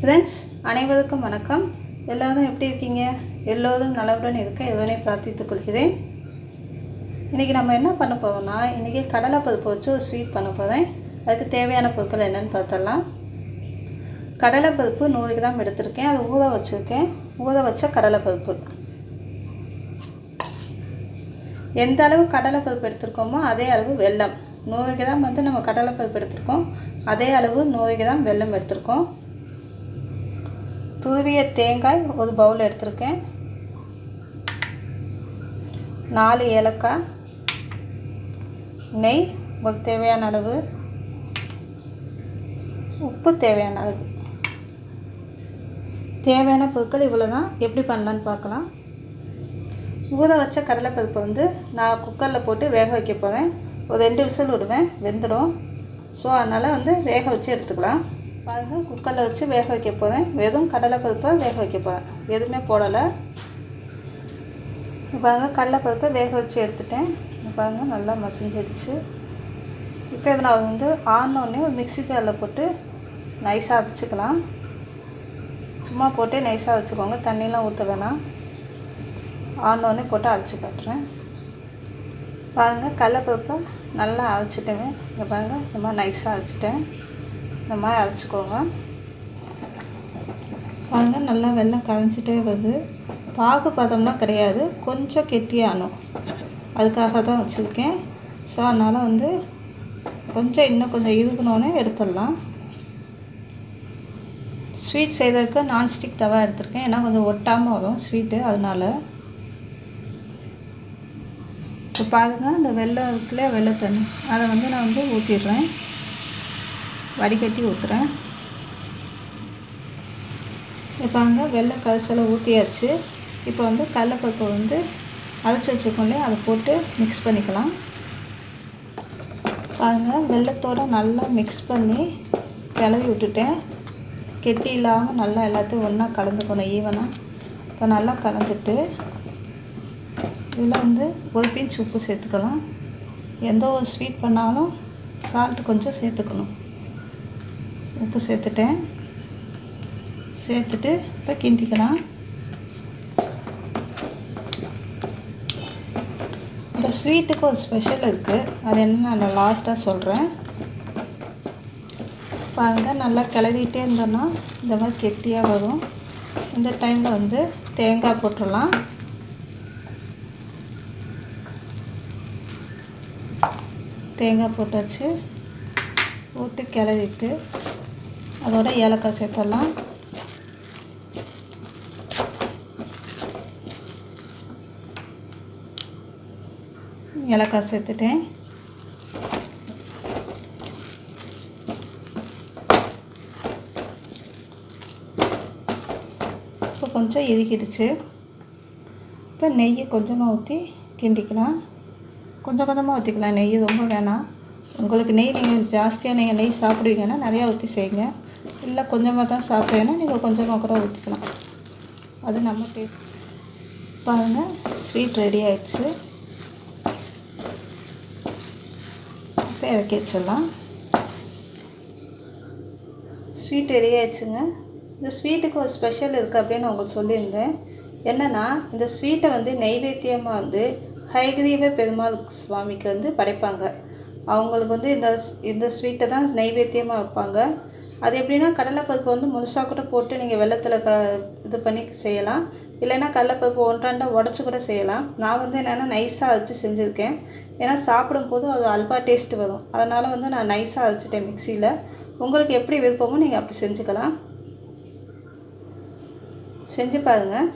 Friends அனைவருக்கும் வணக்கம். எல்லோரும் எப்படி இருக்கீங்க? எல்லோரும் நலவுடன் இருக்க இறைவனை பிரார்த்தித்துக் கொள்கிறேன். இன்றைக்கி நம்ம என்ன பண்ண போகிறோம்னா இன்றைக்கி கடலை பருப்பு வச்சு ஒரு ஸ்வீட் பண்ண போகிறேன் அதுக்கு தேவையான பொருட்கள் என்னென்னு பார்த்துடலாம். கடலை பருப்பு நூறு கிராம் எடுத்திருக்கேன். அது ஊற வச்சுருக்கேன். ஊற வச்ச கடலை பருப்பு. எந்த அளவு கடலை பருப்பு எடுத்திருக்கோமோ அதே அளவு வெல்லம். நூறு கிராம் வந்து நம்ம கடலை பருப்பு எடுத்திருக்கோம். அதே அளவு நூறு கிராம் வெல்லம் எடுத்திருக்கோம். துருவிய தேங்காய் ஒரு பவுல் எடுத்திருக்கேன். நாலு ஏலக்காய். நெய் ஒரு தேவையான அளவு. உப்பு தேவையான அளவு. தேவையான பொருட்கள் இவ்வளோ தான் எப்படி பண்ணலான்னு பார்க்கலாம். ஊற வச்ச கடலைப்பருப்பை வந்து நான் குக்கரில் போட்டு வேக வைக்க போகிறேன் ஒரு ரெண்டு விசில் விடுவேன். வெந்துடும். ஸோ அதனால் வந்து வேக வச்சு எடுத்துக்கலாம். பாருங்கள் குக்கரில் வச்சு வேக வைக்க போகிறேன் வெறும் கடலைப்பருப்பை வேக வைக்க போகிறேன் எதுவுமே போடலை. பாருங்கள் கடலைப்பருப்பை வேக வச்சு எடுத்துட்டேன். பாருங்கள் நல்லா மசிஞ்சிடுச்சு. இப்போ இதை நான் வந்து ஆனோடனே ஒரு மிக்ஸி ஜாரில் போட்டு நைஸாக அரைச்சிக்கலாம். சும்மா போட்டு நைஸாக வச்சுக்கோங்க தண்ணிலாம் ஊற்ற வேணாம். ஆனோடனே போட்டு அரைச்சி காட்டுறேன். பாருங்கள் கடலப்பருப்பை நல்லா அரைச்சிட்டேன். இங்கே பாருங்கள் இந்த மாதிரி நைஸாக அரைச்சிட்டேன். இந்த மாதிரி அரைச்சிக்கோங்க. பாருங்க நல்லா வெள்ளம் கரைஞ்சிட்டே வருது. பாகு பதம்லாம் கிடையாது கொஞ்சம் கெட்டியானோம் அதுக்காக தான் வச்சுருக்கேன். ஸோ அதனால் வந்து கொஞ்சம் இன்னும் கொஞ்சம் இருக்கணுன்னே எடுத்துடலாம். ஸ்வீட் செய்கிறதுக்கு நான்ஸ்டிக் தவா எடுத்திருக்கேன். ஏன்னா கொஞ்சம் ஒட்டாமல் வரும் ஸ்வீட்டு அதனால். இப்போ பாருங்கள் இந்த வெள்ளம் இருக்குல்ல வெள்ளை தண்ணி. அதை வந்து நான் வந்து ஊற்றிடுறேன் வடிகட்டி ஊற்றுறேன் இப்போ அங்கே வெள்ளை கரிசலை ஊற்றியாச்சு இப்போ வந்து கடலப்பருப்பை வந்து அரைச்சி வச்சுக்கோங்களே அதை போட்டு மிக்ஸ் பண்ணிக்கலாம். பாருங்கள் வெள்ளத்தோடு நல்லா மிக்ஸ் பண்ணி கிளறி விட்டுட்டேன். கெட்டி இல்லாமல் நல்லா எல்லாத்தையும் ஒன்றா கலந்துக்கணும் ஈவனாக இப்போ நல்லா கலந்துட்டு இதில் வந்து ஒரு பிஞ்ச் உப்பு சேர்த்துக்கலாம். எந்த ஒரு ஸ்வீட் பண்ணாலும் சால்ட் கொஞ்சம் சேர்த்துக்கணும். உப்பு சேர்த்துட்டேன். சேர்த்துட்டு இப்போ கிண்டிக்கலாம். இந்த ஸ்வீட்டுக்கு ஒரு ஸ்பெஷல் இருக்குது அது என்ன நான் லாஸ்ட்டாக சொல்கிறேன் பாருங்க நல்லா கிளறிட்டே இருந்தோன்னா இந்த மாதிரி கெட்டியாக வரும். இந்த டைமில் வந்து தேங்காய் போட்டுடலாம். தேங்காய் போட்டாச்சு. போட்டு கிளறிட்டு அதோட ஏலக்காய் சேர்த்துடலாம். ஏலக்காய் சேர்த்துட்டேன். இப்போ கொஞ்சம் எதுக்கிடுச்சு இப்போ நெய்யை கொஞ்சமாக ஊற்றி கிண்டிக்கலாம். கொஞ்சம் கொஞ்சமாக ஊற்றிக்கலாம். நெய் ரொம்ப வேணாம். உங்களுக்கு நெய் நீங்கள் ஜாஸ்தியாக நீங்கள் நெய் சாப்பிடுவீங்கன்னா நிறையா ஊற்றி செய்யுங்க. இல்லை கொஞ்சமாக தான் சாப்பிட்டேன்னா நீங்கள் கொஞ்சமாக கூட ஊற்றிக்கலாம் அது நம்ம டேஸ்ட் பாருங்கள் ஸ்வீட் ரெடி ஆயிடுச்சு. இப்போ இறக்கி வச்சிடலாம். ஸ்வீட் ரெடி ஆயிடுச்சுங்க. இந்த ஸ்வீட்டுக்கு ஒரு ஸ்பெஷல் இருக்குது அப்படின்னு உங்களுக்கு சொல்லியிருந்தேன். என்னென்னா இந்த ஸ்வீட்டை வந்து நெய்வேத்தியமாக வந்து ஹைகிரீவ பெருமாள் சுவாமிக்கு வந்து படைப்பாங்க. அவங்களுக்கு வந்து இந்த இந்த ஸ்வீட்டை தான் நைவேத்தியமாக வைப்பாங்க. அது எப்படின்னா கடலைப்பருப்பு வந்து முழுசாக கூட போட்டு நீங்கள் வெள்ளத்தில் க இது பண்ணி செய்யலாம். இல்லைன்னா கடலைப்பருப்பு ஒன்றாண்டா உடச்சி கூட செய்யலாம். நான் வந்து என்னென்னா நைஸாக அரைச்சி செஞ்சுருக்கேன். ஏன்னா சாப்பிடும்போது அது அல்வா டேஸ்ட் வரும். அதனால் வந்து நான் நைஸாக அரைச்சிட்டேன் மிக்சியில் உங்களுக்கு எப்படி விருப்பமோ நீங்கள் அப்படி செஞ்சுக்கலாம். செஞ்சு பாருங்கள்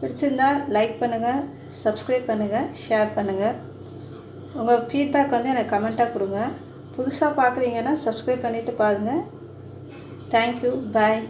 பிடிச்சிருந்தா லைக் பண்ணுங்கள் சப்ஸ்கிரைப் பண்ணுங்கள் ஷேர் பண்ணுங்கள் உங்கள் ஃபீட்பேக் வந்து எனக்கு கமெண்ட்டாக கொடுங்க. புதுசாக பார்க்குறீங்கன்னா சப்ஸ்கிரைப் பண்ணிவிட்டு பாருங்கள் தேங்க்யூ பாய்